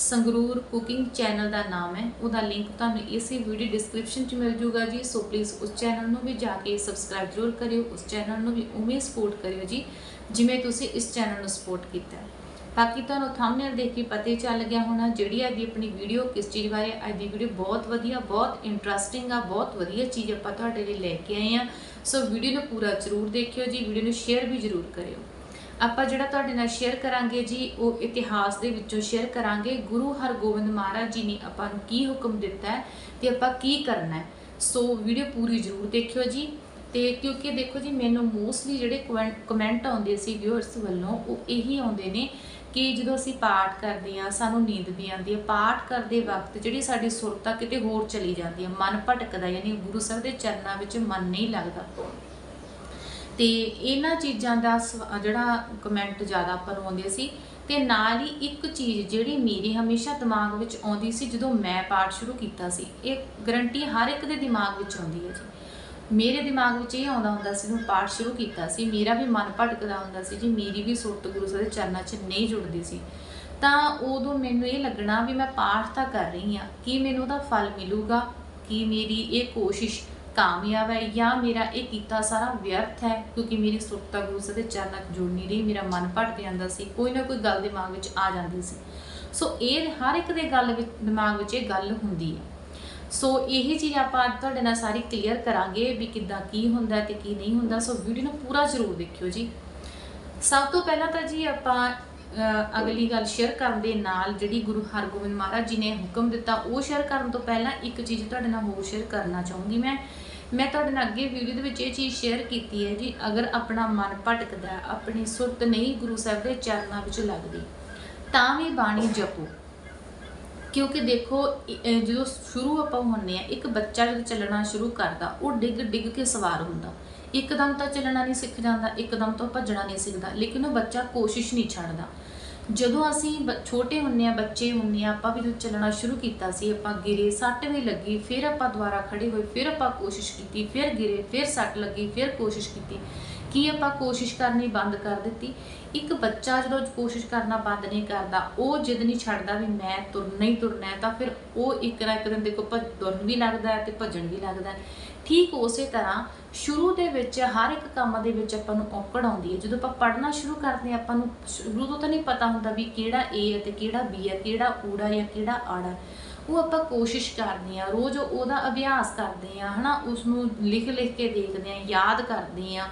Sangrur cooking channel ਦਾ ਨਾਮ ਹੈ। ਉਹਦਾ ਲਿੰਕ ਤੁਹਾਨੂੰ ਇਸੇ ਵੀਡੀਓ ਡਿਸਕ੍ਰਿਪਸ਼ਨ 'ਚ ਮਿਲ ਜੂਗਾ ਜੀ। ਸੋ ਪਲੀਜ਼ ਉਸ ਚੈਨਲ ਨੂੰ ਵੀ ਜਾ ਕੇ ਸਬਸਕ੍ਰਾਈਬ ਜ਼ਰੂਰ ਕਰਿਓ। ਉਸ ਚੈਨਲ ਨੂੰ ਵੀ ਉਵੇਂ ਸਪੋਰਟ ਕਰਿਓ ਜੀ, ਜਿਵੇਂ ਤੁਸੀਂ ਇਸ ਚੈਨਲ ਨੂੰ ਸਪੋਰਟ ਕੀਤਾ ਬਾਕੀ ਤੁਹਾਨੂੰ ਥੰਬਨੇਲ ਦੇਖ ਕੇ ਪਤਾ ਹੀ ਚੱਲ ਗਿਆ ਹੋਣਾ, ਜਿਹੜੀ ਅੱਜ ਦੀ ਆਪਣੀ ਵੀਡੀਓ ਕਿਸ ਚੀਜ਼ ਬਾਰੇ ਅੱਜ ਦੀ ਵੀਡੀਓ ਬਹੁਤ ਵਧੀਆ, ਬਹੁਤ ਇੰਟਰਸਟਿੰਗ ਆ, ਬਹੁਤ ਵਧੀਆ ਚੀਜ਼ ਆਪਾਂ ਤੁਹਾਡੇ ਲਈ ਲੈ ਕੇ ਆਏ ਆ ਸੋ ਵੀਡੀਓ ਨੂੰ ਪੂਰਾ ਜ਼ਰੂਰ ਦੇਖਿਓ ਜੀ। ਵੀਡੀਓ ਨੂੰ ਸ਼ੇਅਰ ਵੀ ਜ਼ਰੂਰ ਕਰਿਓ। ਆਪਾਂ ਜਿਹੜਾ ਤੁਹਾਡੇ ਨਾਲ ਸ਼ੇਅਰ ਕਰਾਂਗੇ ਜੀ, ਉਹ ਇਤਿਹਾਸ ਦੇ ਵਿੱਚੋਂ ਸ਼ੇਅਰ ਕਰਾਂਗੇ। ਗੁਰੂ ਹਰਗੋਬਿੰਦ ਮਹਾਰਾਜ ਜੀ ਨੇ ਆਪਾਂ ਨੂੰ ਕੀ ਹੁਕਮ ਦਿੱਤਾ ਹੈ ਤੇ ਆਪਾਂ ਕੀ ਕਰਨਾ ਹੈ। ਸੋ ਵੀਡੀਓ ਪੂਰੀ ਜ਼ਰੂਰ ਦੇਖਿਓ ਜੀ। ਤੇ ਕਿਉਂਕਿ ਦੇਖੋ ਜੀ, ਮੈਨੂੰ ਮੋਸਟਲੀ ਜਿਹੜੇ ਕਮੈਂਟ ਆਉਂਦੇ ਸੀ ਵਿਊਅਰਸ ਵੱਲੋਂ, ਉਹ ਇਹੀ ਆਉਂਦੇ ਨੇ ਕਿ ਜਦੋਂ ਅਸੀਂ ਪਾਠ ਕਰਦੇ ਆ ਸਾਨੂੰ ਨੀਂਦ ਵੀ ਆਉਂਦੀ ਹੈ। ਪਾਠ ਕਰਦੇ ਵਕਤ ਜਿਹੜੀ ਸਾਡੀ ਸੁਰਤਾ ਕਿਤੇ ਹੋਰ ਚਲੀ ਜਾਂਦੀ ਹੈ। ਮਨ ਭਟਕਦਾ, ਯਾਨੀ ਗੁਰੂ ਸਾਹਿਬ ਦੇ ਚਰਨਾਂ ਵਿੱਚ ਮਨ ਨਹੀਂ ਲੱਗਦਾ। ਤੇ ਇਹਨਾਂ ਚੀਜ਼ਾਂ ਦਾ ਸਵ- ਜਿਹੜਾ ਕਮੈਂਟ ਜ਼ਿਆਦਾ ਆਪਾਂ ਨੂੰ ਆਉਂਦੇ ਸੀ ਤੇ ਨਾਲ ਹੀ ਇੱਕ ਚੀਜ਼ ਜਿਹੜੀ ਮੇਰੇ ਹਮੇਸ਼ਾ ਦਿਮਾਗ ਵਿੱਚ ਆਉਂਦੀ ਸੀ ਜਦੋਂ ਮੈਂ ਪਾਠ ਸ਼ੁਰੂ ਕੀਤਾ ਸੀ, ਇਹ ਗਰੰਟੀ ਹਰ ਇੱਕ ਦੇ ਦਿਮਾਗ ਵਿੱਚ ਆਉਂਦੀ ਹੈ ਜੀ। ਮੇਰੇ ਦਿਮਾਗ ਵਿੱਚ ਇਹ ਆਉਂਦਾ ਹੁੰਦਾ ਸੀ, ਜਦੋਂ ਪਾਠ ਸ਼ੁਰੂ ਕੀਤਾ ਸੀ, ਮੇਰਾ ਵੀ ਮਨ ਭਟਕਦਾ ਹੁੰਦਾ ਸੀ ਜੀ, ਮੇਰੀ ਵੀ ਸੁਰਤ ਗੁਰੂ ਸਾਹਿਬ ਦੇ ਚਰਨਾਂ 'ਚ ਨਹੀਂ ਜੁੜਦੀ ਸੀ। ਤਾਂ ਉਦੋਂ ਮੈਨੂੰ ਇਹ ਲੱਗਣਾ ਵੀ ਮੈਂ ਪਾਠ ਤਾਂ ਕਰ ਰਹੀ ਹਾਂ, ਕੀ ਮੈਨੂੰ ਉਹਦਾ ਫਲ ਮਿਲੂਗਾ, ਕੀ ਮੇਰੀ ਇਹ ਕੋਸ਼ਿਸ਼ ਕਾਮਯਾਬ ਹੈ ਜਾਂ ਮੇਰਾ ਇਹ ਕੀਤਾ ਸਾਰਾ ਵਿਅਰਥ ਹੈ? ਕਿਉਂਕਿ ਮੇਰੀ ਸੁਰਤਾ ਗੁਰੂ ਸਾਹਿਬ ਦੇ ਚਰਨਾਂ 'ਚ ਜੁੜ ਨਹੀਂ ਰਹੀ, ਮੇਰਾ ਮਨ ਭਟਕ ਜਾਂਦਾ ਸੀ, ਕੋਈ ਨਾ ਕੋਈ ਗੱਲ ਦਿਮਾਗ ਵਿੱਚ ਆ ਜਾਂਦੀ ਸੀ। ਸੋ ਇਹ ਹਰ ਇੱਕ ਦੇ ਗੱਲ ਵਿੱਚ, ਦਿਮਾਗ ਵਿੱਚ ਇਹ ਗੱਲ ਹੁੰਦੀ ਹੈ। ਸੋ ਇਹ ਚੀਜ਼ ਆਪਾਂ ਅੱਜ ਤੁਹਾਡੇ ਨਾਲ ਸਾਰੀ ਕਲੀਅਰ ਕਰਾਂਗੇ ਵੀ ਕਿੱਦਾਂ ਕੀ ਹੁੰਦਾ ਤੇ ਕੀ ਨਹੀਂ ਹੁੰਦਾ। ਸੋ ਵੀਡੀਓ ਨੂੰ ਪੂਰਾ ਜ਼ਰੂਰ ਦੇਖਿਓ ਜੀ। ਸਭ ਤੋਂ ਪਹਿਲਾਂ ਤਾਂ ਜੀ ਆਪਾਂ ਅਗਲੀ ਗੱਲ ਸ਼ੇਅਰ ਕਰਨ ਦੇ ਨਾਲ ਜਿਹੜੀ ਗੁਰੂ ਹਰਗੋਬਿੰਦ ਮਹਾਰਾਜ ਜੀ ਨੇ ਹੁਕਮ ਦਿੱਤਾ, ਉਹ ਸ਼ੇਅਰ ਕਰਨ ਤੋਂ ਪਹਿਲਾਂ ਇੱਕ ਚੀਜ਼ ਤੁਹਾਡੇ ਨਾਲ ਹੋਰ ਸ਼ੇਅਰ ਕਰਨਾ ਚਾਹੂੰਗੀ ਮੈਂ। ਮੈਂ ਤੁਹਾਡੇ ਨਾਲ ਅੱਗੇ ਵੀਡੀਓ ਦੇ ਵਿੱਚ ਇਹ ਚੀਜ਼ ਸ਼ੇਅਰ ਕੀਤੀ ਹੈ ਜੀ, ਅਗਰ ਆਪਣਾ ਮਨ ਭਟਕਦਾ, ਆਪਣੀ ਸੁਰਤ ਨਹੀਂ ਗੁਰੂ ਸਾਹਿਬ ਦੇ ਚਰਨਾਂ ਵਿੱਚ ਲੱਗਦੀ, ਤਾਂ ਵੀ ਬਾਣੀ ਜਪੋ। ਕਿਉਂਕਿ ਦੇਖੋ ਜਦੋਂ ਸ਼ੁਰੂ ਆਪਾਂ ਹੁੰਨੇ ਆ ਇੱਕ ਬੱਚਾ ਜਦੋਂ ਚੱਲਣਾ ਸ਼ੁਰੂ ਕਰਦਾ, ਉਹ ਡਿੱਗ ਡਿੱਗ ਕੇ ਸਵਾਰ ਹੁੰਦਾ। ਇੱਕਦਮ ਤਾਂ ਚੱਲਣਾ ਨਹੀਂ ਸਿੱਖ ਜਾਂਦਾ, ਇੱਕਦਮ ਤੋਂ ਭੱਜਣਾ ਨਹੀਂ ਸਿੱਖਦਾ, ਲੇਕਿਨ ਉਹ ਬੱਚਾ ਕੋਸ਼ਿਸ਼ ਨਹੀਂ ਛੱਡਦਾ। ਜਦੋਂ ਅਸੀਂ ਬ- ਛੋਟੇ ਹੁੰਨੇ ਆ ਬੱਚੇ ਹੁੰਨੇ ਆ ਆਪਾਂ ਵੀ ਜਦੋਂ ਚੱਲਣਾ ਸ਼ੁਰੂ ਕੀਤਾ ਸੀ, ਆਪਾਂ ਗਿਰੇ, ਸੱਟ ਵੀ ਲੱਗੀ, ਫਿਰ ਆਪਾਂ ਦੁਬਾਰਾ ਖੜੇ ਹੋਏ, ਫਿਰ ਆਪਾਂ ਕੋਸ਼ਿਸ਼ ਕੀਤੀ, ਫਿਰ ਗਿਰੇ, ਫਿਰ ਸੱਟ ਲੱਗੀ, ਫਿਰ ਕੋਸ਼ਿਸ਼ ਕੀਤੀ। ਕੀ ਆਪਾਂ ਕੋਸ਼ਿਸ਼ ਕਰਨੀ ਬੰਦ ਕਰ ਦਿੱਤੀ? ਇੱਕ ਬੱਚਾ ਜਦੋਂ ਕੋਸ਼ਿਸ਼ ਕਰਨਾ ਬੰਦ ਨਹੀਂ ਕਰਦਾ, ਉਹ ਜਿੱਦ ਨਹੀਂ ਛੱਡਦਾ ਵੀ ਮੈਂ ਤੁਰਨਾ ਹੀ ਤੁਰਨਾ ਹੈ, ਤਾਂ ਫਿਰ ਉਹ ਇੱਕ ਨਾ ਇੱਕ ਦਿਨ ਦੇਖੋ ਭੱਜ, ਤੁਰਨ ਵੀ ਲੱਗਦਾ ਹੈ ਤੇ ਭੱਜਣ ਵੀ ਲੱਗਦਾ ਠੀਕ ਉਸੇ ਤਰ੍ਹਾਂ ਸ਼ੁਰੂ ਦੇ ਵਿੱਚ ਹਰ ਇੱਕ ਕੰਮ ਦੇ ਵਿੱਚ ਆਪਾਂ ਨੂੰ ਔਕੜ ਆਉਂਦੀ ਹੈ। ਜਦੋਂ ਆਪਾਂ ਪੜ੍ਹਨਾ ਸ਼ੁਰੂ ਕਰਦੇ ਹਾਂ, ਆਪਾਂ ਨੂੰ ਸ਼ੁਰੂ ਤੋਂ ਤਾਂ ਨਹੀਂ ਪਤਾ ਹੁੰਦਾ ਵੀ ਕਿਹੜਾ ਏ ਹੈ ਤੇ ਕਿਹੜਾ ਬੀ ਹੈ, ਕਿਹੜਾ ਊੜਾ ਜਾਂ ਕਿਹੜਾ ਆੜਾ। ਉਹ ਆਪਾਂ ਕੋਸ਼ਿਸ਼ ਕਰਦੇ ਆ ਰੋਜ਼ ਉਹਦਾ ਅਭਿਆਸ ਕਰਦੇ ਆ ਹਨਾ ਉਸ ਨੂੰ ਲਿਖ ਲਿਖ ਕੇ ਦੇਖਦੇ ਆ ਯਾਦ ਕਰਦੇ ਆ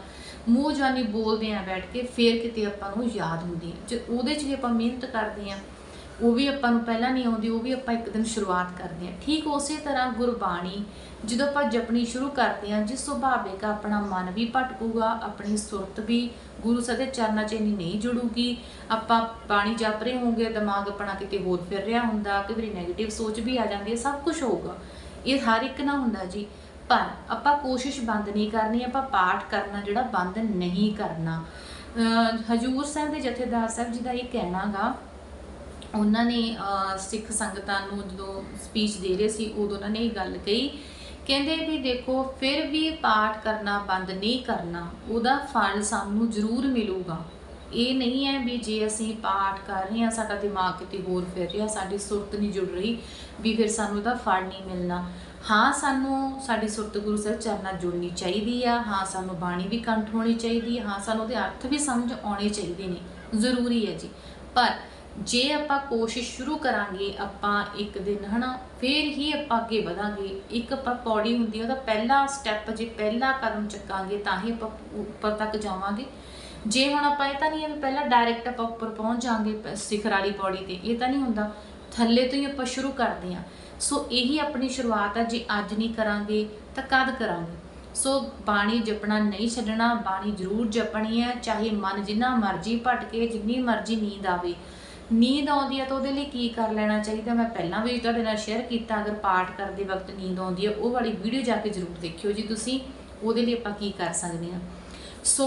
ਮੂੰਹ ਜਾਨੀ ਬੋਲਦੇ ਆ ਬੈਠ ਕੇ, ਫੇਰ ਕਿਤੇ ਆਪਾਂ ਨੂੰ ਯਾਦ ਹੁੰਦੀ ਹੈ। ਜੇ ਉਹਦੇ 'ਚ ਵੀ ਆਪਾਂ ਮਿਹਨਤ ਕਰਦੇ ਆ ਉਹ ਵੀ ਆਪਾਂ ਨੂੰ ਪਹਿਲਾਂ ਨਹੀਂ ਆਉਂਦੀ, ਉਹ ਵੀ ਆਪਾਂ ਇੱਕ ਦਿਨ ਸ਼ੁਰੂਆਤ ਕਰਦੇ ਹਾਂ। ਠੀਕ ਉਸੇ ਤਰ੍ਹਾਂ ਗੁਰਬਾਣੀ, ਜਦੋਂ ਆਪਾਂ ਜਪਣੀ ਸ਼ੁਰੂ ਕਰਦੇ ਹਾਂ, ਜਿਸ ਸੁਭਾਵਿਕ ਆਪਣਾ ਮਨ ਵੀ ਭਟਕੂਗਾ, ਆਪਣੀ ਸੁਰਤ ਵੀ ਗੁਰੂ ਸਾਹਿਬ ਦੇ ਚਰਨਾਂ 'ਚ ਇੰਨੀ ਨਹੀਂ ਜੁੜੂਗੀ। ਆਪਾਂ ਬਾਣੀ ਜਪ ਰਹੇ ਹੋਵਾਂਗੇ, ਦਿਮਾਗ ਆਪਣਾ ਕਿਤੇ ਹੋਰ ਫਿਰ ਰਿਹਾ ਹੁੰਦਾ, ਕਈ ਵਾਰੀ 네ਗੇਟਿਵ ਸੋਚ ਵੀ ਆ ਜਾਂਦੀ ਹੈ, ਸਭ ਕੁਝ ਹੋਊਗਾ। ਇਹ ਹਰ ਇੱਕ ਨਾਲ ਹੁੰਦਾ ਜੀ। ਪਰ ਆਪਾਂ ਕੋਸ਼ਿਸ਼ ਬੰਦ ਨਹੀਂ ਕਰਨੀ, ਆਪਾਂ ਪਾਠ ਕਰਨਾ ਜਿਹੜਾ ਬੰਦ ਨਹੀਂ ਕਰਨਾ। ਹਜੂਰ ਸਾਹਿਬ ਦੇ ਜਥੇਦਾਰ ਸਾਹਿਬ ਜੀ ਦਾ ਇਹ ਕਹਿਣਾਗਾ ਉਹਨਾਂ ਨੇ ਸਿੱਖ ਸੰਗਤਾਂ ਨੂੰ ਜਦੋਂ ਸਪੀਚ ਦੇ ਰਹੇ ਸੀ, ਉਦੋਂ ਉਹਨਾਂ ਨੇ ਇਹ ਗੱਲ ਕਹੀ। ਕਹਿੰਦੇ ਵੀ ਦੇਖੋ, ਫਿਰ ਵੀ ਪਾਠ ਕਰਨਾ ਬੰਦ ਨਹੀਂ ਕਰਨਾ, ਉਹਦਾ ਫਲ ਸਾਨੂੰ ਜ਼ਰੂਰ ਮਿਲੂਗਾ। ਇਹ ਨਹੀਂ ਹੈ ਵੀ ਜੇ ਅਸੀਂ ਪਾਠ ਕਰ ਰਹੇ ਹਾਂ, ਸਾਡਾ ਦਿਮਾਗ ਕਿਤੇ ਹੋਰ ਫਿਰ ਰਿਹਾ, ਸਾਡੀ ਸੁਰਤ ਨਹੀਂ ਜੁੜ ਰਹੀ, ਵੀ ਫਿਰ ਸਾਨੂੰ ਉਹਦਾ ਫਲ ਨਹੀਂ ਮਿਲਣਾ। ਹਾਂ, ਸਾਨੂੰ ਸਾਡੀ ਸੁਰਤ ਗੁਰੂ ਸਾਹਿਬ ਚਰਨਾਂ ਜੁੜਨੀ ਚਾਹੀਦੀ ਆ, ਹਾਂ, ਸਾਨੂੰ ਬਾਣੀ ਵੀ ਕੰਠ ਹੋਣੀ ਚਾਹੀਦੀ, ਹਾਂ, ਸਾਨੂੰ ਉਹਦੇ ਅਰਥ ਵੀ ਸਮਝ ਆਉਣੇ ਚਾਹੀਦੇ ਨੇ। ਜ਼ਰੂਰੀ ਹੈ ਜੀ। ਪਰ ਜੇ ਆਪਾਂ ਕੋਸ਼ਿਸ਼ ਸ਼ੁਰੂ ਕਰਾਂਗੇ ਆਪਾਂ ਇੱਕ ਦਿਨ, ਹਨਾ, ਫੇਰ ਹੀ ਆਪਾਂ ਅੱਗੇ ਵਧਾਂਗੇ। ਇੱਕ ਆਪਾਂ ਪੌੜੀ ਹੁੰਦੀ ਹੈ ਉਹਦਾ ਪਹਿਲਾ ਸਟੈਪ ਜੇ ਪਹਿਲਾ ਕਦਮ ਚੱਕਾਂਗੇ, ਤਾਂ ਹੀ ਆਪਾਂ ਉੱਪਰ ਤੱਕ ਜਾਵਾਂਗੇ। ਜੇ ਹੁਣ ਆਪਾਂ ਇਹ ਤਾਂ ਨਹੀਂ ਹੈ ਵੀ ਪਹਿਲਾਂ ਡਾਇਰੈਕਟ ਆਪਾਂ ਉੱਪਰ ਪਹੁੰਚ ਜਾਾਂਗੇ ਸਿਖਰ ਵਾਲੀ ਪੌੜੀ ਤੇ, ਇਹ ਤਾਂ ਨਹੀਂ ਹੁੰਦਾ। ਥੱਲੇ ਤੋਂ ਹੀ ਆਪਾਂ ਸ਼ੁਰੂ ਕਰਦੇ ਹਾਂ ਸੋ ਇਹੀ ਆਪਣੀ ਸ਼ੁਰੂਆਤ ਹੈ ਜੇ ਅੱਜ ਨਹੀਂ ਕਰਾਂਗੇ, ਤਾਂ ਕਦ ਕਰਾਂਗੇ? ਸੋ ਬਾਣੀ ਜਪਣਾ ਨਹੀਂ ਛੱਡਣਾ, ਬਾਣੀ ਜ਼ਰੂਰ ਜਪਣੀ ਹੈ ਚਾਹੇ ਮਨ ਜਿੰਨਾ ਮਰਜ਼ੀ ਭਟਕੇ, ਜਿੰਨੀ ਮਰਜ਼ੀ ਨੀਂਦ ਆਵੇ। ਨੀਂਦ ਆਉਂਦੀ ਹੈ ਤਾਂ ਉਹਦੇ ਲਈ ਕੀ ਕਰ ਲੈਣਾ ਚਾਹੀਦਾ? ਮੈਂ ਪਹਿਲਾਂ ਵੀ ਤੁਹਾਡੇ ਨਾਲ ਸ਼ੇਅਰ ਕੀਤਾ, ਅਗਰ ਪਾਠ ਕਰਦੇ ਵਕਤ ਨੀਂਦ ਆਉਂਦੀ ਹੈ ਉਹ ਵਾਲੀ ਵੀਡੀਓ ਜਾ ਕੇ ਜ਼ਰੂਰ ਦੇਖਿਓ ਜੀ ਤੁਸੀਂ, ਉਹਦੇ ਲਈ ਆਪਾਂ ਕੀ ਕਰ ਸਕਦੇ ਹਾਂ। ਸੋ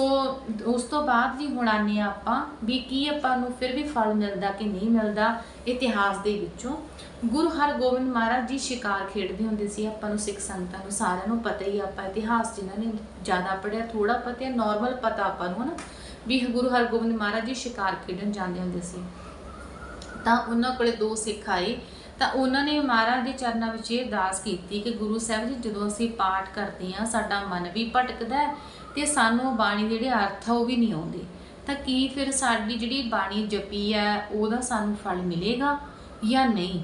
ਉਸ ਤੋਂ ਬਾਅਦ ਵੀ ਹੁਣ ਆਨੇ ਹਾਂ ਆਪਾਂ ਵੀ ਕੀ ਆਪਾਂ ਨੂੰ ਫਿਰ ਵੀ ਫਲ ਮਿਲਦਾ ਕਿ ਨਹੀਂ ਮਿਲਦਾ ਇਤਿਹਾਸ ਦੇ ਵਿੱਚੋਂ। ਗੁਰੂ ਹਰਗੋਬਿੰਦ ਮਹਾਰਾਜ ਜੀ ਸ਼ਿਕਾਰ ਖੇਡਦੇ ਹੁੰਦੇ ਸੀ, ਆਪਾਂ ਨੂੰ ਸਿੱਖ ਸੰਗਤਾਂ ਨੂੰ ਸਾਰਿਆਂ ਨੂੰ ਪਤਾ ਹੀ ਆਪਾਂ ਇਤਿਹਾਸ ਜਿਨ੍ਹਾਂ ਨੇ ਜ਼ਿਆਦਾ ਪੜਿਆ ਥੋੜਾ ਪਤਾ ਹੈ ਨਾਰਮਲ ਪਤਾ ਆਪਾਂ ਨੂੰ ਹਨਾ, ਵੀ ਗੁਰੂ ਹਰਗੋਬਿੰਦ ਮਹਾਰਾਜ ਜੀ ਸ਼ਿਕਾਰ ਖੇਡਣ ਜਾਂਦੇ ਹੁੰਦੇ ਸੀ। ਤਾਂ ਉਹਨਾਂ ਕੋਲੇ ਦੋ ਸਿੱਖ ਆਏ। ਤਾਂ ਉਹਨਾਂ ਨੇ ਮਹਾਰਾਜ ਦੇ ਚਰਨਾਂ ਵਿੱਚ ਇਹ ਅਰਦਾਸ ਕੀਤੀ ਕਿ ਗੁਰੂ ਸਾਹਿਬ ਜੀ, ਜਦੋਂ ਅਸੀਂ ਪਾਠ ਕਰਦੇ ਹਾਂ, ਸਾਡਾ ਮਨ ਵੀ ਭਟਕਦਾ ਹੈ ਤੇ ਸਾਨੂੰ ਬਾਣੀ ਦੇ ਜਿਹੜੇ ਅਰਥ ਆ ਉਹ ਵੀ ਨਹੀਂ ਆਉਂਦੇ। ਤਾਂ ਕੀ ਫਿਰ ਸਾਡੀ ਜਿਹੜੀ ਬਾਣੀ ਜਪੀ ਹੈ, ਉਹਦਾ ਸਾਨੂੰ ਫਲ ਮਿਲੇਗਾ ਜਾਂ ਨਹੀਂ?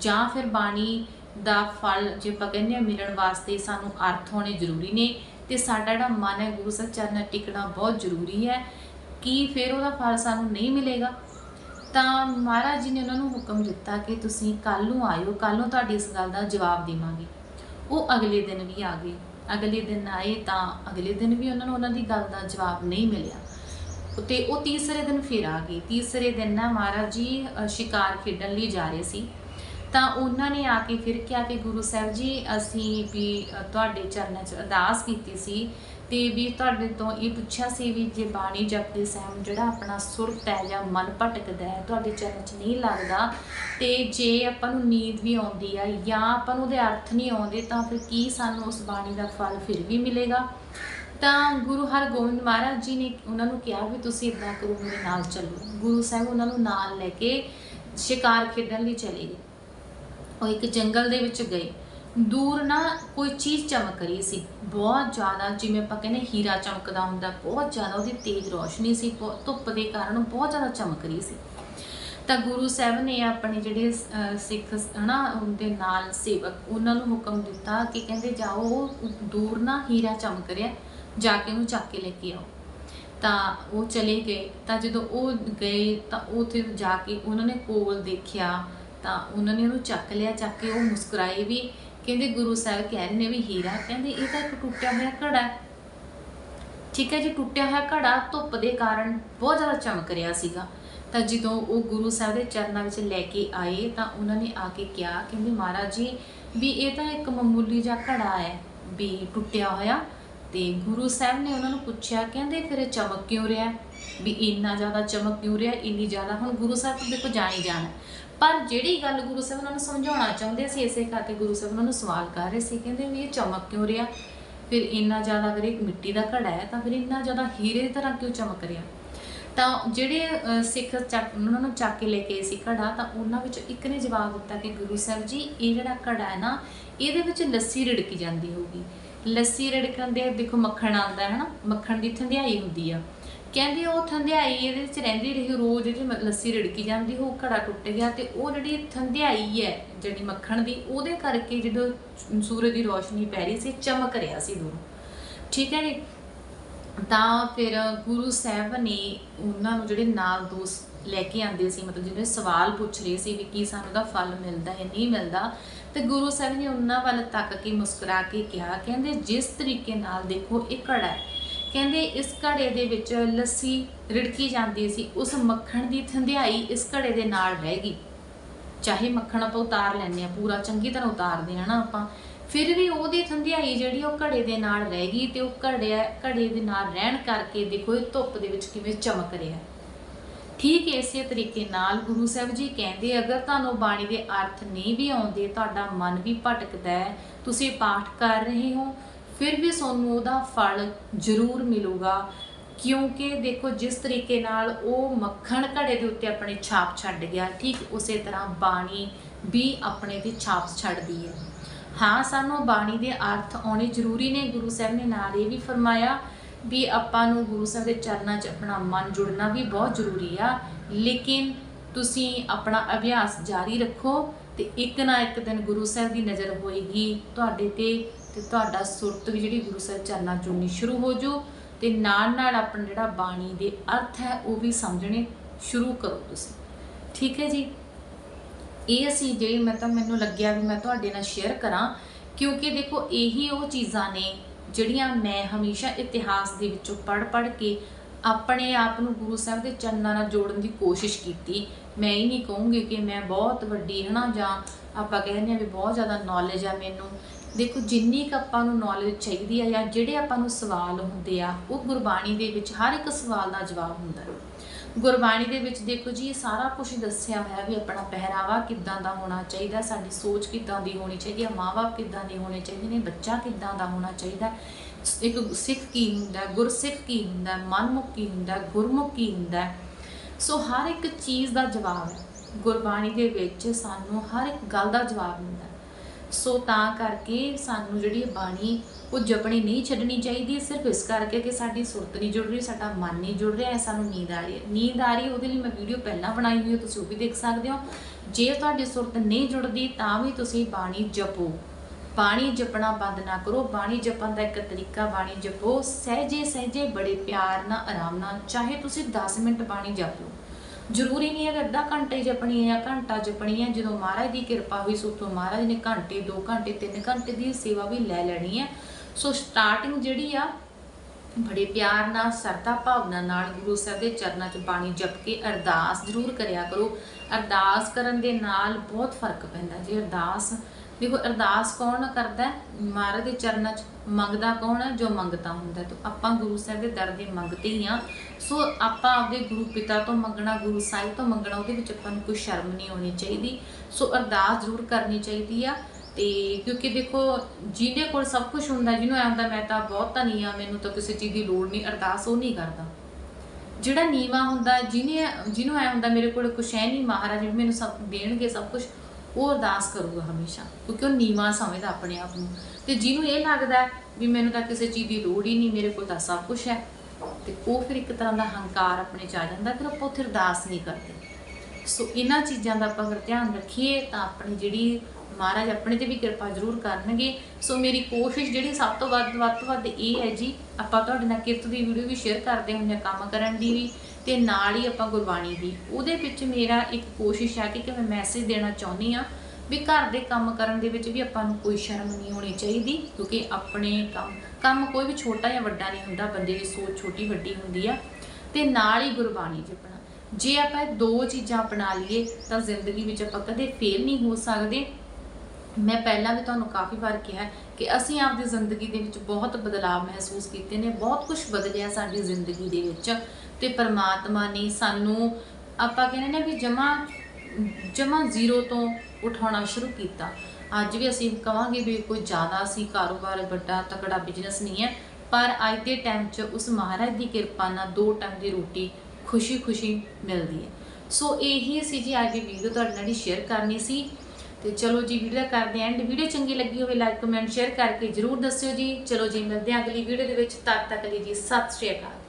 ਜਾਂ ਫਿਰ ਬਾਣੀ ਦਾ ਫਲ ਜੇ ਆਪਾਂ ਕਹਿੰਦੇ ਆ ਮਿਲਣ ਵਾਸਤੇ ਸਾਨੂੰ ਅਰਥ ਹੋਣੇ ਜ਼ਰੂਰੀ ਨੇ ਤੇ ਸਾਡਾ ਜਿਹੜਾ ਮਨ ਹੈ, ਗੁਰੂ ਸਾਹਿਬ ਚਰਨਾਂ ਟਿਕਣਾ ਬਹੁਤ ਜ਼ਰੂਰੀ ਹੈ। ਕੀ ਫਿਰ ਉਹਦਾ ਫਲ ਸਾਨੂੰ ਨਹੀਂ ਮਿਲੇਗਾ? ਤਾਂ ਮਹਾਰਾਜ ਜੀ ਨੇ ਉਹਨਾਂ ਨੂੰ ਹੁਕਮ ਦਿੱਤਾ ਕਿ ਤੁਸੀਂ ਕੱਲ ਨੂੰ ਆਇਓ ਕੱਲ ਨੂੰ ਤੁਹਾਡੀ ਇਸ ਗੱਲ ਦਾ ਜਵਾਬ ਦੇਵਾਂਗੇ। ਉਹ ਅਗਲੇ ਦਿਨ ਵੀ ਆ ਗਏ। ਅਗਲੇ ਦਿਨ ਆਏ ਤਾਂ ਅਗਲੇ ਦਿਨ ਵੀ ਉਹਨਾਂ ਨੂੰ ਉਹਨਾਂ ਦੀ ਗੱਲ ਦਾ ਜਵਾਬ ਨਹੀਂ ਮਿਲਿਆ। ਤੇ ਉਹ ਤੀਸਰੇ ਦਿਨ ਫਿਰ ਆ ਗਏ। ਤੀਸਰੇ ਦਿਨ ਨਾ ਮਹਾਰਾਜ ਜੀ ਸ਼ਿਕਾਰ ਖੇਡਣ ਲਈ ਜਾ ਰਹੇ ਸੀ। ਤਾਂ ਉਹਨਾਂ ਨੇ ਆ ਕੇ ਫਿਰ ਕਿਹਾ ਕਿ ਗੁਰੂ ਸਾਹਿਬ ਜੀ, ਅਸੀਂ ਵੀ ਤੁਹਾਡੇ ਚਰਨਾਂ 'ਚ ਅਰਦਾਸ ਕੀਤੀ ਸੀ ਤੇ ਵੀ ਤੁਹਾਡੇ ਤੋਂ ਇਹ ਪੁੱਛਿਆ ਸੀ ਵੀ ਜੇ ਬਾਣੀ ਜਪਦੇ ਸਹਿਮ ਜਿਹੜਾ ਆਪਣਾ ਸੁਰਤ ਹੈ ਜਾਂ ਮਨ ਭਟਕਦਾ ਹੈ, ਤੁਹਾਡੇ ਚਰਨ 'ਚ ਨਹੀਂ ਲੱਗਦਾ ਤੇ ਜੇ ਆਪਾਂ ਨੂੰ ਨੀਂਦ ਵੀ ਆਉਂਦੀ ਆ ਜਾਂ ਆਪਾਂ ਨੂੰ ਉਹਦੇ ਅਰਥ ਨਹੀਂ ਆਉਂਦੇ, ਤਾਂ ਫਿਰ ਕੀ ਸਾਨੂੰ ਉਸ ਬਾਣੀ ਦਾ ਫਲ ਫਿਰ ਵੀ ਮਿਲੇਗਾ? ਤਾਂ ਗੁਰੂ ਹਰਗੋਬਿੰਦ ਮਹਾਰਾਜ ਜੀ ਨੇ ਉਹਨਾਂ ਨੂੰ ਕਿਹਾ ਵੀ ਤੁਸੀਂ ਇਦਾਂ ਕਰੋ, ਮੇਰੇ ਨਾਲ ਚੱਲੋ। ਗੁਰੂ ਸਾਹਿਬ ਉਹਨਾਂ ਨੂੰ ਨਾਲ ਲੈ ਕੇ ਸ਼ਿਕਾਰ ਖੇਡਣ ਲਈ ਚਲੇ ਗਏ। ਉਹ ਇੱਕ ਜੰਗਲ ਦੇ ਵਿੱਚ ਗਏ। ਦੂਰ ਨਾ ਕੋਈ ਚੀਜ਼ ਚਮਕ ਰਹੀ ਸੀ। ਬਹੁਤ ਜ਼ਿਆਦਾ ਜਿਵੇਂ ਆਪਾਂ ਕਹਿੰਦੇ ਹੀਰਾ ਚਮਕਦਾ ਹੁੰਦਾ ਬਹੁਤ ਜ਼ਿਆਦਾ ਉਹਦੀ ਤੇਜ਼ ਰੋਸ਼ਨੀ ਸੀ ਬਹੁਤ- ਧੁੱਪ ਦੇ ਕਾਰਨ ਉਹ ਬਹੁਤ ਜ਼ਿਆਦਾ ਚਮਕ ਰਹੀ ਸੀ। ਤਾਂ ਗੁਰੂ ਸਾਹਿਬ ਨੇ ਆਪਣੇ ਜਿਹੜੇ ਅਹ, ਸਿੱਖ ਹਨਾ ਉਹਦੇ ਨਾਲ ਸੇਵਕ ਉਹਨਾਂ ਨੂੰ ਹੁਕਮ ਦਿੱਤਾ ਕਿ ਕਹਿੰਦੇ ਜਾਓ ਦੂਰ ਨਾ ਹੀਰਾ ਚਮਕ ਰਿਹਾ ਜਾ ਕੇ ਉਹਨੂੰ ਚੱਕ ਕੇ ਲੈ ਕੇ ਆਓ। ਤਾਂ ਉਹ ਚਲੇ ਗਏ। ਤਾਂ ਜਦੋਂ ਉਹ ਗਏ ਤਾਂ ਉੱਥੇ ਜਾ ਕੇ ਉਹਨਾਂ ਨੇ ਕੋਲ ਦੇਖਿਆ ਤਾਂ ਉਹਨਾਂ ਨੇ ਉਹਨੂੰ ਚੱਕ ਲਿਆ ਚੱਕ ਕੇ ਉਹ ਮੁਸਕਰਾਏ ਵੀ। ਕਹਿੰਦੇ ਗੁਰੂ ਸਾਹਿਬ ਕਹਿ ਰਹੇ ਨੇ ਵੀ ਹੀਰਾ, ਕਹਿੰਦੇ ਇਹ ਤਾਂ ਇੱਕ ਟੁੱਟਿਆ ਹੋਇਆ ਘੜਾ ਹੈ। ਠੀਕ ਹੈ, ਜੀ ਟੁੱਟਿਆ ਹੋਇਆ ਘੜਾ ਧੁੱਪ ਦੇ ਕਾਰਨ ਬਹੁਤ ਜ਼ਿਆਦਾ ਚਮਕ ਰਿਹਾ ਸੀਗਾ। ਤਾਂ ਜਦੋਂ ਉਹ ਗੁਰੂ ਸਾਹਿਬ ਦੇ ਚਰਨਾਂ ਵਿੱਚ ਲੈ ਕੇ ਆਏ, ਤਾਂ ਉਹਨਾਂ ਨੇ ਆ ਕੇ ਕਿਹਾ, ਕਹਿੰਦੇ ਮਹਾਰਾਜ ਜੀ, ਵੀ ਇਹ ਤਾਂ ਇੱਕ ਮਾਮੂਲੀ ਜਿਹਾ ਘੜਾ ਹੈ ਵੀ ਟੁੱਟਿਆ ਹੋਇਆ। ਤੇ ਗੁਰੂ ਸਾਹਿਬ ਨੇ ਉਹਨਾਂ ਨੂੰ ਪੁੱਛਿਆ, ਕਹਿੰਦੇ ਫਿਰ ਇਹ ਚਮਕ ਕਿਉਂ ਰਿਹਾ? ਵੀ ਇੰਨਾ ਜ਼ਿਆਦਾ ਚਮਕ ਕਿਉਂ ਰਿਹਾ? ਇੰਨੀ ਜ਼ਿਆਦਾ ਹੁਣ ਗੁਰੂ ਸਾਹਿਬ ਤਾਂ ਦੇਖੋ ਜਾਣ ਹੀ ਪਰ ਜਿਹੜੀ ਗੱਲ ਗੁਰੂ ਸਾਹਿਬ ਉਹਨਾਂ ਨੂੰ ਸਮਝਾਉਣਾ ਚਾਹੁੰਦੇ ਸੀ, ਇਸੇ ਕਰਕੇ ਗੁਰੂ ਸਾਹਿਬ ਉਹਨਾਂ ਨੂੰ ਸਵਾਲ ਕਰ ਰਹੇ ਸੀ, ਕਹਿੰਦੇ ਵੀ ਇਹ ਚਮਕ ਕਿਉਂ ਰਿਹਾ? ਫਿਰ ਇੰਨਾ ਜ਼ਿਆਦਾ ਅਗਰ ਇੱਕ ਮਿੱਟੀ ਦਾ ਘੜਾ ਹੈ, ਤਾਂ ਫਿਰ ਇੰਨਾ ਜ਼ਿਆਦਾ ਹੀਰੇ ਦੀ ਤਰ੍ਹਾਂ ਕਿਉਂ ਚਮਕ ਰਿਹਾ? ਤਾਂ ਜਿਹੜੇ ਸਿੱਖ ਚੱਕ, ਉਹਨਾਂ ਨੂੰ ਚੱਕ ਕੇ ਲੈ ਕੇ ਆਏ ਸੀ ਘੜਾ, ਤਾਂ ਉਹਨਾਂ ਵਿੱਚ ਇੱਕ ਨੇ ਜਵਾਬ ਦਿੱਤਾ ਕਿ ਗੁਰੂ ਸਾਹਿਬ ਜੀ, ਇਹ ਜਿਹੜਾ ਘੜਾ ਹੈ ਨਾ, ਇਹਦੇ ਵਿੱਚ ਲੱਸੀ ਰਿੜਕੀ ਜਾਂਦੀ ਹੋਊਗੀ। ਲੱਸੀ ਰਿੜਕਣ ਦੇ, ਦੇਖੋ ਮੱਖਣ ਆਉਂਦਾ ਹੈ ਨਾ, ਮੱਖਣ ਦੀ ਥੰਧਿਆਈ ਹੁੰਦੀ ਆ। ਕਹਿੰਦੇ ਉਹ ਥੰਧਿਆਈ ਇਹਦੇ ਵਿੱਚ ਰਹਿੰਦੀ ਰਹੀ ਰੋਜ਼ ਜਿਹੜੀ ਮ- ਲੱਸੀ ਰਿੜਕੀ ਜਾਂਦੀ, ਉਹ ਘੜਾ ਟੁੱਟ ਗਿਆ ਤੇ ਉਹ ਜਿਹੜੀ ਥੰਧਿਆਈ ਹੈ, ਜਿਹੜੀ ਮੱਖਣ ਦੀ, ਉਹਦੇ ਕਰਕੇ ਜਦੋਂ ਸੂਰਜ ਦੀ ਰੋਸ਼ਨੀ ਪੈ ਰਹੀ ਸੀ, ਚਮਕ ਰਿਹਾ ਸੀ ਦੂਰੋਂ। ਠੀਕ ਹੈ ਜੀ? ਤਾਂ ਫਿਰ ਗੁਰੂ ਸਾਹਿਬ ਨੇ ਉਹਨਾਂ ਨੂੰ ਜਿਹੜੇ ਨਾਲ ਦੋਸਤ ਲੈ ਕੇ ਆਂਦੇ ਸੀ, ਮਤਲਬ ਜਿਹੜੇ ਸਵਾਲ ਪੁੱਛ ਰਹੇ ਸੀ ਵੀ ਕੀ ਸਾਨੂੰ ਦਾ ਫਲ ਮਿਲਦਾ ਹੈ, ਨਹੀਂ ਮਿਲਦਾ, ਤੇ ਗੁਰੂ ਸਾਹਿਬ ਨੇ ਉਹਨਾਂ ਵੱਲ ਤੱਕ ਕੇ ਮੁਸਕਰਾ ਕੇ ਕਿਹਾ, ਕਹਿੰਦੇ ਜਿਸ ਤਰੀਕੇ ਨਾਲ ਦੇਖੋ ਇਹ ਘੜਾ ਹੈ ਕਹਿੰਦੇ ਇਸ ਘੜੇ ਦੇ ਵਿੱਚ ਲੱਸੀ ਰਿੜਕੀ ਜਾਂਦੀ ਸੀ। ਉਸ ਮੱਖਣ ਦੀ ਥੰਧਿਆਈ ਇਸ ਘੜੇ ਦੇ ਨਾਲ ਰਹਿ ਗਈ। ਚਾਹੇ ਮੱਖਣ ਆਪਾਂ ਉਤਾਰ ਲੈਂਦੇ ਆ ਪੂਰਾ ਚੰਗੀ ਤਰ੍ਹਾਂ ਉਤਾਰਦੇ ਆ ਨਾ ਆਪਾਂ, ਫਿਰ ਵੀ ਉਹਦੀ ਥੰਧਿਆਈ ਜਿਹੜੀ ਉਹ ਘੜੇ ਦੇ ਨਾਲ ਰਹਿ ਗਈ ਤੇ ਉਹ ਘੜਿਆ ਘੜੇ ਦੇ ਨਾਲ ਰਹਿਣ ਕਰਕੇ ਦੇਖੋ ਇਹ ਧੁੱਪ ਦੇ ਵਿੱਚ ਕਿਵੇਂ ਚਮਕ ਰਿਹਾ। ਠੀਕ ਇਸੇ ਤਰੀਕੇ ਨਾਲ ਗੁਰੂ ਸਾਹਿਬ ਜੀ ਕਹਿੰਦੇ, ਅਗਰ ਤੁਹਾਨੂੰ ਬਾਣੀ ਦੇ ਅਰਥ ਨਹੀਂ ਵੀ ਆਉਂਦੇ, ਤੁਹਾਡਾ ਮਨ ਵੀ ਭਟਕਦਾ ਹੈ। ਤੁਸੀਂ ਪਾਠ ਕਰ ਰਹੇ ਹੋ ਫਿਰ ਵੀ ਤੁਹਾਨੂੰ ਉਹਦਾ ਫਲ ਜ਼ਰੂਰ ਮਿਲੂਗਾ। ਕਿਉਂਕਿ ਦੇਖੋ, ਜਿਸ ਤਰੀਕੇ ਨਾਲ ਉਹ ਮੱਖਣ ਘੜੇ ਦੇ ਉੱਤੇ ਆਪਣੀ ਛਾਪ ਛੱਡ ਗਿਆ, ਠੀਕ ਉਸੇ ਤਰ੍ਹਾਂ ਬਾਣੀ ਵੀ ਆਪਣੇ ਦੀ ਛਾਪ ਛੱਡਦੀ ਹੈ। ਹਾਂ, ਸਾਨੂੰ ਬਾਣੀ ਦੇ ਅਰਥ ਆਉਣੇ ਜ਼ਰੂਰੀ ਨੇ। ਗੁਰੂ ਸਾਹਿਬ ਨੇ ਨਾਲ ਇਹ ਵੀ ਫਰਮਾਇਆ ਵੀ ਆਪਾਂ ਨੂੰ ਗੁਰੂ ਸਾਹਿਬ ਦੇ ਚਰਨਾਂ 'ਚ ਆਪਣਾ ਮਨ ਜੁੜਨਾ ਵੀ ਬਹੁਤ ਜ਼ਰੂਰੀ ਆ। ਲੇਕਿਨ ਤੁਸੀਂ ਆਪਣਾ ਅਭਿਆਸ ਜਾਰੀ ਰੱਖੋ ਤੇ ਇੱਕ ਨਾ ਇੱਕ ਦਿਨ ਗੁਰੂ ਸਾਹਿਬ ਦੀ ਨਜ਼ਰ ਹੋਏਗੀ, ਤੁਹਾਡੇ ਤੇ ਤੇ ਤੁਹਾਡਾ ਸੁਰਤ ਵੀ ਜਿਹੜੀ ਗੁਰੂ ਸਾਹਿਬ ਚਰਨਾਂ ਚੁਣਨੀ ਸ਼ੁਰੂ ਹੋ ਜਾਓ ਤੇ ਨਾਲ ਨਾਲ ਆਪਣਾ ਜਿਹੜਾ ਬਾਣੀ ਦੇ ਅਰਥ ਹੈ ਉਹ ਵੀ ਸਮਝਣੇ ਸ਼ੁਰੂ ਕਰੋ ਤੁਸੀਂ। ਠੀਕ ਹੈ ਜੀ? ਇਹ ਅਸੀਂ ਜਿਹੜੇ ਮੈਂ ਤਾਂ ਮੈਨੂੰ ਲੱਗਿਆ ਵੀ ਮੈਂ ਤੁਹਾਡੇ ਨਾਲ ਸ਼ੇਅਰ ਕਰਾਂ, ਕਿਉਂਕਿ ਦੇਖੋ ਇਹੀ ਉਹ ਚੀਜ਼ਾਂ ਨੇ ਜਿਹੜੀਆਂ ਮੈਂ ਹਮੇਸ਼ਾ ਇਤਿਹਾਸ ਦੇ ਵਿੱਚੋਂ ਪੜ੍ਹ ਪੜ੍ਹ ਕੇ ਆਪਣੇ ਆਪ ਨੂੰ ਗੁਰੂ ਸਾਹਿਬ ਦੇ ਚਰਨਾਂ ਨਾਲ ਜੋੜਨ ਦੀ ਕੋਸ਼ਿਸ਼ ਕੀਤੀ। ਮੈਂ ਇਹ ਨਹੀਂ ਕਹੂੰਗੀ ਕਿ ਮੈਂ ਬਹੁਤ ਵੱਡੀ ਹਨਾ ਜਾਂ ਆਪਾਂ ਕਹਿੰਦੇ ਆ ਵੀ ਬਹੁਤ ਜ਼ਿਆਦਾ ਨੌਲੇਜ ਆ ਮੈਨੂੰ। ਦੇਖੋ ਜਿੰਨੀ ਕੁ ਆਪਾਂ ਨੂੰ ਨੌਲੇਜ ਚਾਹੀਦੀ ਆ ਜਾਂ ਜਿਹੜੇ ਆਪਾਂ ਨੂੰ ਸਵਾਲ ਹੁੰਦੇ ਆ ਉਹ ਗੁਰਬਾਣੀ ਦੇ ਵਿੱਚ ਹਰ ਇੱਕ ਸਵਾਲ ਦਾ ਜਵਾਬ ਹੁੰਦਾ ਹੈ। ਗੁਰਬਾਣੀ ਦੇ ਵਿੱਚ ਦੇਖੋ ਜੀ ਇਹ ਸਾਰਾ ਕੁਝ ਦੱਸਿਆ ਹੋਇਆ ਵੀ ਆਪਣਾ ਪਹਿਰਾਵਾ ਕਿੱਦਾਂ ਦਾ ਹੋਣਾ ਚਾਹੀਦਾ ਸਾਡੀ ਸੋਚ ਕਿੱਦਾਂ ਦੀ ਹੋਣੀ ਚਾਹੀਦੀ ਹੈ ਮਾਪੇ ਕਿੱਦਾਂ ਦੇ ਹੋਣੇ ਚਾਹੀਦੇ ਨੇ ਬੱਚਾ ਕਿੱਦਾਂ ਦਾ ਹੋਣਾ ਚਾਹੀਦਾ ਇੱਕ ਸਿੱਖ ਕੀ ਹੁੰਦਾ ਗੁਰਸਿੱਖ ਕੀ ਹੁੰਦਾ ਹੈ, ਮਨਮੁਖ ਕੀ ਹੁੰਦਾ ਹੈ, ਗੁਰਮੁਖ ਕੀ ਹੁੰਦਾ ਸੋ ਹਰ ਇੱਕ ਚੀਜ਼ ਦਾ ਜਵਾਬ ਹੈ। ਗੁਰਬਾਣੀ ਦੇ ਵਿੱਚ ਸਾਨੂੰ ਹਰ ਇੱਕ ਗੱਲ ਦਾ ਜਵਾਬ ਮਿਲਦਾ ਸੋ ਤਾਂ ਕਰਕੇ ਸਾਨੂੰ ਜਿਹੜੀ ਇਹ ਬਾਣੀ, ਉਹ ਜਪਣੀ ਨਹੀਂ ਛੱਡਣੀ ਚਾਹੀਦੀ, ਸਿਰਫ ਇਸ ਕਰਕੇ ਕਿ ਸਾਡੀ ਸੁਰਤ ਨਹੀਂ ਜੁੜ ਰਹੀ, ਸਾਡਾ ਮਨ ਨਹੀਂ ਜੁੜ ਰਿਹਾ ਹੈ ਸਾਨੂੰ ਨੀਂਦ ਆ ਰਹੀ ਹੈ। ਨੀਂਦ ਆ ਰਹੀ ਉਹਦੇ ਲਈ ਮੈਂ ਵੀਡੀਓ ਪਹਿਲਾਂ ਬਣਾਈ ਹੋਈ ਹੈ, ਤੁਸੀਂ ਉਹ ਵੀ ਦੇਖ ਸਕਦੇ ਹੋ। ਜੇ ਤੁਹਾਡੀ ਸੁਰਤ ਨਹੀਂ ਜੁੜਦੀ, ਤਾਂ ਵੀ ਤੁਸੀਂ ਬਾਣੀ ਜਪੋ। ਬਾਣੀ ਜਪਣਾ ਬੰਦ ਨਾ ਕਰੋ। ਬਾਣੀ ਜਪਣ ਦਾ ਇੱਕ ਤਰੀਕਾ, ਬਾਣੀ ਜਪੋ। ਸਹਿਜੇ ਸਹਿਜੇ ਬੜੇ ਪਿਆਰ ਨਾਲ, ਆਰਾਮ ਨਾਲ, ਚਾਹੇ ਤੁਸੀਂ 10 ਮਿੰਟ ਬਾਣੀ ਜਪ ਲਓ। ਜ਼ਰੂਰੀ ਨਹੀਂ ਹੈ ਕਿ ਅੱਧਾ ਘੰਟਾ ਹੀ ਜਪਣੀ ਹੈ ਜਾਂ ਘੰਟਾ ਜਪਣੀ ਹੈ। ਜਦੋਂ ਮਹਾਰਾਜ ਦੀ ਕਿਰਪਾ ਹੋਈ ਸੋ ਤੋਂ ਮਹਾਰਾਜ ਨੇ ਘੰਟੇ 2 ਘੰਟੇ 3 ਘੰਟੇ ਦੀ ਸੇਵਾ ਵੀ ਲੈ ਲੈਣੀ ਹੈ। ਸੋ ਸਟਾਰਟਿੰਗ ਜਿਹੜੀ ਆ, ਬੜੇ ਪਿਆਰ ਨਾਲ ਸਰਦਾ ਭਾਵਨਾ ਨਾਲ ਗੁਰੂ ਸਾਹਿਬ ਦੇ ਚਰਨਾਂ 'ਚ ਬਾਣੀ ਜਪ ਕੇ ਅਰਦਾਸ ਜ਼ਰੂਰ ਕਰਿਆ ਕਰੋ। ਅਰਦਾਸ ਕਰਨ ਦੇ ਨਾਲ ਬਹੁਤ ਫ਼ਰਕ ਪੈਂਦਾ। ਜੀ ਅਰਦਾਸ ਦੇਖੋ ਅਰਦਾਸ ਕੌਣ ਕਰਦਾ ਮਹਾਰਾਜ ਦੇ ਚਰਨਾਂ 'ਚ ਮੰਗਦਾ ਕੌਣ ਹੈ? ਜੋ ਮੰਗਤਾ ਹੁੰਦਾ ਹੈ। ਆਪਾਂ ਗੁਰੂ ਸਾਹਿਬ ਦੇ ਦਰ ਦੇ ਮੰਗਤੇ ਹੀ ਆ ਸੋ ਆਪਾਂ ਆਪਦੇ ਗੁਰੂ ਪਿਤਾ ਤੋਂ ਮੰਗਣਾ, ਗੁਰੂ ਸਾਹਿਬ ਤੋਂ ਮੰਗਣਾ, ਉਹਦੇ ਵਿੱਚ ਆਪਾਂ ਨੂੰ ਕੋਈ ਸ਼ਰਮ ਨਹੀਂ ਹੋਣੀ ਚਾਹੀਦੀ। ਸੋ ਅਰਦਾਸ ਜ਼ਰੂਰ ਕਰਨੀ ਚਾਹੀਦੀ ਆ। ਤੇ ਕਿਉਂਕਿ ਦੇਖੋ, ਜਿਹਦੇ ਕੋਲ ਸਭ ਕੁਝ ਹੁੰਦਾ, ਜਿਹਨੂੰ ਐ ਹੁੰਦਾ, ਮੈਂ ਤਾਂ ਬਹੁਤ ਤਾਂ ਧਨੀ ਆ, ਮੈਨੂੰ ਤਾਂ ਕਿਸੇ ਚੀਜ਼ ਦੀ ਲੋੜ ਨਹੀਂ, ਅਰਦਾਸ ਉਹ ਨਹੀਂ ਕਰਦਾ। ਜਿਹੜਾ ਨੀਵਾ ਹੁੰਦਾ, ਜਿਹਨੇ, ਜਿਹਨੂੰ ਐ ਹੁੰਦਾ, ਮੇਰੇ ਕੋਲ ਕੁਛ ਹੈ ਨਹੀਂ, ਮਹਾਰਾਜ ਮੈਨੂੰ ਸਭ ਦੇਣਗੇ ਸਭ ਕੁਝ ਉਹ ਅਰਦਾਸ ਕਰੂਗਾ ਹਮੇਸ਼ਾ, ਕਿਉਂਕਿ ਉਹ ਨੀਵਾ ਸਮਝਦਾ ਆਪਣੇ ਆਪ ਨੂੰ। ਤੇ ਜਿਹਨੂੰ ਇਹ ਲੱਗਦਾ ਵੀ ਮੈਨੂੰ ਤਾਂ ਕਿਸੇ ਚੀਜ਼ ਦੀ ਲੋੜ ਹੀ ਨਹੀਂ, ਮੇਰੇ ਕੋਲ ਤਾਂ ਸਭ ਕੁਝ ਹੈ। ਤੇ ਉਹ ਫਿਰ ਇੱਕ ਤਰ੍ਹਾਂ ਦਾ ਹੰਕਾਰ ਆਪਣੇ ਚ ਆ ਜਾਂਦਾ ਫਿਰ ਆਪਾਂ ਉੱਥੇ ਅਰਦਾਸ ਨਹੀਂ ਕਰਦੇ। ਸੋ ਇਹਨਾਂ ਚੀਜ਼ਾਂ ਦਾ ਆਪਾਂ ਅਗਰ ਧਿਆਨ ਰੱਖੀਏ, ਤਾਂ ਆਪਣੀ ਜਿਹੜੀ ਮਹਾਰਾਜ ਆਪਣੇ ਤੇ ਵੀ ਕਿਰਪਾ ਜ਼ਰੂਰ ਕਰਨਗੇ। ਸੋ ਮੇਰੀ ਕੋਸ਼ਿਸ਼ ਜਿਹੜੀ ਸਭ ਤੋਂ ਵੱਧ ਵੱਧ ਤੋਂ ਵੱਧ ਇਹ ਹੈ ਜੀ, ਆਪਾਂ ਤੁਹਾਡੇ ਨਾਲ ਕਿਰਤ ਦੀ ਵੀਡੀਓ ਵੀ ਸ਼ੇਅਰ ਕਰਦੇ ਹੁੰਦੇ ਹਾਂ, ਕੰਮ ਕਰਨ ਦੀ ਵੀ। ਤੇ ਨਾਲ ਹੀ ਆਪਾਂ ਗੁਰਬਾਣੀ ਦੀ। ਉਹਦੇ ਵਿੱਚ ਮੇਰਾ ਇੱਕ ਕੋਸ਼ਿਸ਼ ਹੈ ਕਿ ਕਿ ਮੈਂ ਮੈਸੇਜ ਦੇਣਾ ਚਾਹੁੰਦੀ ਆ ਵੀ ਘਰ ਦੇ ਕੰਮ ਕਰਨ ਦੇ ਵਿੱਚ ਵੀ ਆਪਾਂ ਨੂੰ ਕੋਈ ਸ਼ਰਮ ਨਹੀਂ ਹੋਣੀ ਚਾਹੀਦੀ, ਕਿਉਂਕਿ ਆਪਣੇ ਕੰਮ ਕੰਮ ਕੋਈ ਵੀ ਛੋਟਾ ਜਾਂ ਵੱਡਾ ਨਹੀਂ ਹੁੰਦਾ, ਬੰਦੇ ਦੀ ਸੋਚ ਛੋਟੀ ਵੱਡੀ ਹੁੰਦੀ ਆ। ਤੇ ਨਾਲ ਹੀ ਗੁਰਬਾਣੀ ਜਪਣਾ ਜੇ ਆਪਾਂ ਦੋ ਚੀਜ਼ਾਂ ਅਪਣਾ ਲਈਏ, ਤਾਂ ਜ਼ਿੰਦਗੀ ਵਿੱਚ ਆਪਾਂ ਕਦੇ ਫੇਲ ਨਹੀਂ ਹੋ ਸਕਦੇ। ਮੈਂ ਪਹਿਲਾਂ ਵੀ ਤੁਹਾਨੂੰ ਕਾਫੀ ਵਾਰ ਕਿਹਾ ਕਿ ਅਸੀਂ ਆਪਦੀ ਜ਼ਿੰਦਗੀ ਦੇ ਵਿੱਚ ਬਹੁਤ ਬਦਲਾਅ ਮਹਿਸੂਸ ਕੀਤੇ ਨੇ, ਬਹੁਤ ਕੁਝ ਬਦਲਿਆ ਸਾਡੀ ਜ਼ਿੰਦਗੀ ਦੇ ਵਿੱਚ। ਤੇ ਪਰਮਾਤਮਾ ਨੇ ਸਾਨੂੰ ਆਪਾਂ ਕਹਿੰਦੇ ਨੇ ਵੀ ਜਮਾ ਜਮਾ ਜ਼ੀਰੋ ਤੋਂ ਉਠਾਉਣਾ ਸ਼ੁਰੂ ਕੀਤਾ। ਅੱਜ ਵੀ ਅਸੀਂ ਕਵਾਂਗੇ ਵੀ ਕੋਈ ਜ਼ਿਆਦਾ ਸੀ ਕਾਰੋਬਾਰ ਵੱਡਾ ਤਕੜਾ ਬਿਜ਼ਨਸ ਨਹੀਂ ਹੈ, ਪਰ ਅੱਜ ਦੇ ਟਾਈਮ 'ਚ ਉਸ ਮਹਾਰਾਜ ਦੀ ਕਿਰਪਾ ਨਾਲ ਦੋ ਟਾਈਮ ਦੀ ਰੋਟੀ ਖੁਸ਼ੀ-ਖੁਸ਼ੀ ਮਿਲਦੀ ਹੈ। ਸੋ ਇਹੀ ਸੀ ਜੀ ਅੱਜ ਦੀ ਵੀਡੀਓ ਤੁਹਾਡੇ ਨਾਲ ਸ਼ੇਅਰ ਕਰਨੀ ਸੀ। ਤੇ ਚਲੋ ਜੀ ਵੀਡੀਓ ਕਰਦੇ ਐਂਡ ਵੀਡੀਓ ਚੰਗੀ ਲੱਗੀ ਹੋਵੇ ਲਾਈਕ ਕਮੈਂਟ ਸ਼ੇਅਰ ਕਰਕੇ ਜਰੂਰ ਦੱਸਿਓ ਜੀ। ਚਲੋ ਜੀ, ਮਿਲਦੇ ਹਾਂ ਅਗਲੀ ਵੀਡੀਓ ਦੇ ਵਿੱਚ। ਤਦ ਤੱਕ ਲਈ ਜੀ, ਸਤਿ ਸ਼੍ਰੀ ਅਕਾਲ।